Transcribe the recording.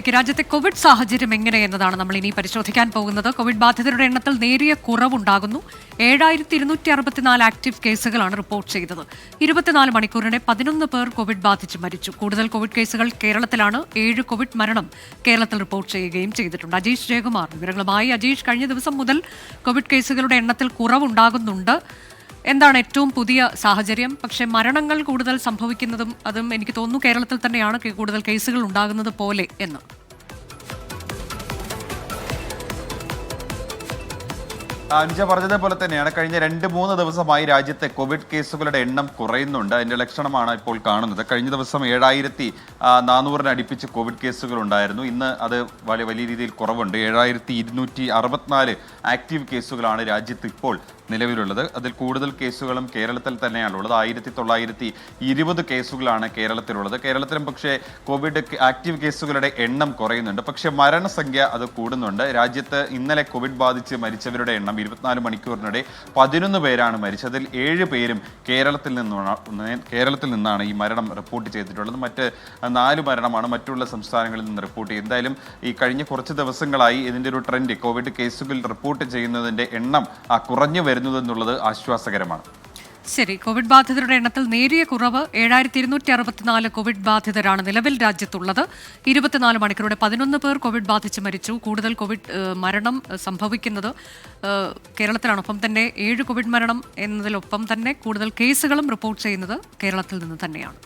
രാജ്യത്തെ കോവിഡ് സാഹചര്യം എങ്ങനെയെന്നതാണ് നമ്മൾ ഇനി പരിശോധിക്കാൻ പോകുന്നത്. കോവിഡ് ബാധിതരുടെ എണ്ണത്തിൽ നേരിയ കുറവുണ്ടാകുന്നു. ഏഴായിരത്തി ഇരുന്നൂറ്റി അറുപത്തിനാല് ആക്റ്റീവ് കേസുകളാണ് റിപ്പോർട്ട് ചെയ്തത്. ഇരുപത്തിനാല് മണിക്കൂറിനെ പതിനൊന്ന് പേർ കോവിഡ് ബാധിച്ച് മരിച്ചു. കൂടുതൽ കോവിഡ് കേസുകൾ കേരളത്തിലാണ്. ഏഴ് കോവിഡ് മരണം കേരളത്തിൽ റിപ്പോർട്ട് ചെയ്യുകയും ചെയ്തിട്ടുണ്ട്. അജീഷ് ജയകുമാർ വിവരങ്ങളുമായി അജീഷ് കഴിഞ്ഞ ദിവസം മുതൽ കോവിഡ് കേസുകളുടെ എണ്ണത്തിൽ കുറവുണ്ടാകുന്നുണ്ട്. എന്താണ് ഏറ്റവും പുതിയ സാഹചര്യം? പക്ഷേ മരണങ്ങൾ കൂടുതൽ സംഭവിക്കുന്നതും അതും എനിക്ക് തോന്നുന്നു കേരളത്തിൽ തന്നെയാണ് കൂടുതൽ കേസുകൾ ഉണ്ടാകുന്നത് പോലെ എന്ന്. അഞ്ച പറഞ്ഞതുപോലെ തന്നെയാണ് കഴിഞ്ഞ രണ്ട് മൂന്ന് ദിവസമായി രാജ്യത്തെ കോവിഡ് കേസുകളുടെ എണ്ണം കുറയുന്നുണ്ട്. അതിന്റെ ലക്ഷണമാണ് ഇപ്പോൾ കാണുന്നത്. കഴിഞ്ഞ ദിവസം ഏഴായിരത്തി നാനൂറിന് അടുപ്പിച്ച് കോവിഡ് കേസുകൾ ഉണ്ടായിരുന്നു. ഇന്ന് അത് വലിയ വലിയ രീതിയിൽ കുറവുണ്ട്. ഏഴായിരത്തി ഇരുന്നൂറ്റി അറുപത്തിനാല് ആക്റ്റീവ് കേസുകളാണ് രാജ്യത്ത് ഇപ്പോൾ നിലവിലുള്ളത്. അതിൽ കൂടുതൽ കേസുകളും കേരളത്തിൽ തന്നെയാണുള്ളത് ആയിരത്തി തൊള്ളായിരത്തി ഇരുപത് കേസുകളാണ് കേരളത്തിലുള്ളത്. കേരളത്തിലും പക്ഷേ കോവിഡ് ആക്റ്റീവ് കേസുകളുടെ എണ്ണം കുറയുന്നുണ്ട്. പക്ഷേ മരണസംഖ്യ അത് കൂടുന്നുണ്ട്. രാജ്യത്ത് ഇന്നലെ കോവിഡ് ബാധിച്ച് മരിച്ചവരുടെ എണ്ണം ഇരുപത്തിനാല് മണിക്കൂറിനിടെ പതിനൊന്ന് പേരാണ് മരിച്ചത്. അതിൽ ഏഴ് പേരും കേരളത്തിൽ നിന്നാണ് കേരളത്തിൽ നിന്നാണ് ഈ മരണം റിപ്പോർട്ട് ചെയ്തിട്ടുള്ളത്. മറ്റ് നാല് മരണമാണ് മറ്റുള്ള സംസ്ഥാനങ്ങളിൽ നിന്ന് റിപ്പോർട്ട് ചെയ്തത്. എന്തായാലും ഈ കഴിഞ്ഞ കുറച്ച് ദിവസങ്ങളായി ഇതിന്റെ ഒരു ട്രെൻഡ് കോവിഡ് കേസുകൾ റിപ്പോർട്ട് ചെയ്യുന്നതിന്റെ എണ്ണം കുറഞ്ഞു വരുന്നതെന്നുള്ളത് ആശ്വാസകരമാണ്. ശരി കോവിഡ് ബാധിതരുടെ എണ്ണത്തിൽ നേരിയ കുറവ് ഏഴായിരത്തി ഇരുന്നൂറ്റി അറുപത്തിനാല് കോവിഡ് ബാധിതരാണ് നിലവിൽ രാജ്യത്തുള്ളത്. ഇരുപത്തിനാല് മണിക്കൂറുടെ പതിനൊന്ന് പേർ കോവിഡ് ബാധിച്ച് മരിച്ചു. കൂടുതൽ കോവിഡ് മരണം സംഭവിക്കുന്നത് കേരളത്തിലാണ്. ഒപ്പം തന്നെ ഏഴ് കോവിഡ് മരണം എന്നതിലൊപ്പം തന്നെ കൂടുതൽ കേസുകളും റിപ്പോർട്ട് ചെയ്യുന്നത് കേരളത്തിൽ നിന്ന് തന്നെയാണ്.